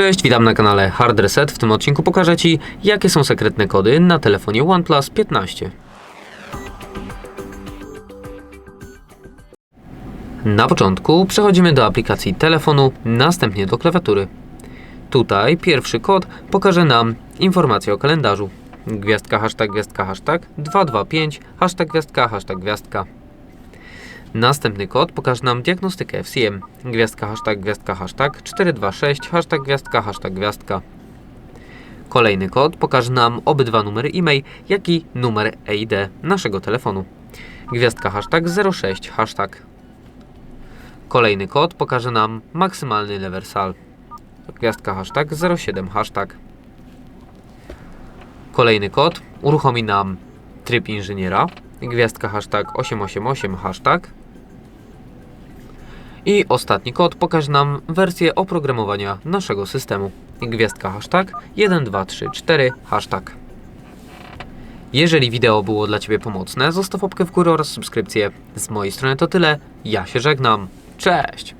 Cześć, witam na kanale Hard Reset. W tym odcinku pokażę Ci, jakie są sekretne kody na telefonie OnePlus 15. Na początku przechodzimy do aplikacji telefonu, następnie do klawiatury. Tutaj pierwszy kod pokaże nam informację o kalendarzu. Gwiazdka, hashtag, gwiazdka, hashtag, 225, hashtag, gwiazdka, hashtag, gwiazdka. Następny kod pokaże nam diagnostykę FCM. Gwiazdka, hashtag, gwiazdka, hashtag, 426, hashtag, gwiazdka, hashtag, gwiazdka. Kolejny kod pokaże nam obydwa numery e-mail, jak i numer EID naszego telefonu. Gwiazdka, hashtag, 06, hashtag. Kolejny kod pokaże nam maksymalny level sal. Gwiazdka, hashtag, 07, hashtag. Kolejny kod uruchomi nam tryb inżyniera. Gwiazdka, hashtag, 888, hashtag. I ostatni kod pokaże nam wersję oprogramowania naszego systemu. Gwiazdka hashtag 1234 hashtag. Jeżeli wideo było dla Ciebie pomocne, zostaw łapkę w górę oraz subskrypcję. Z mojej strony to tyle. Ja się żegnam. Cześć!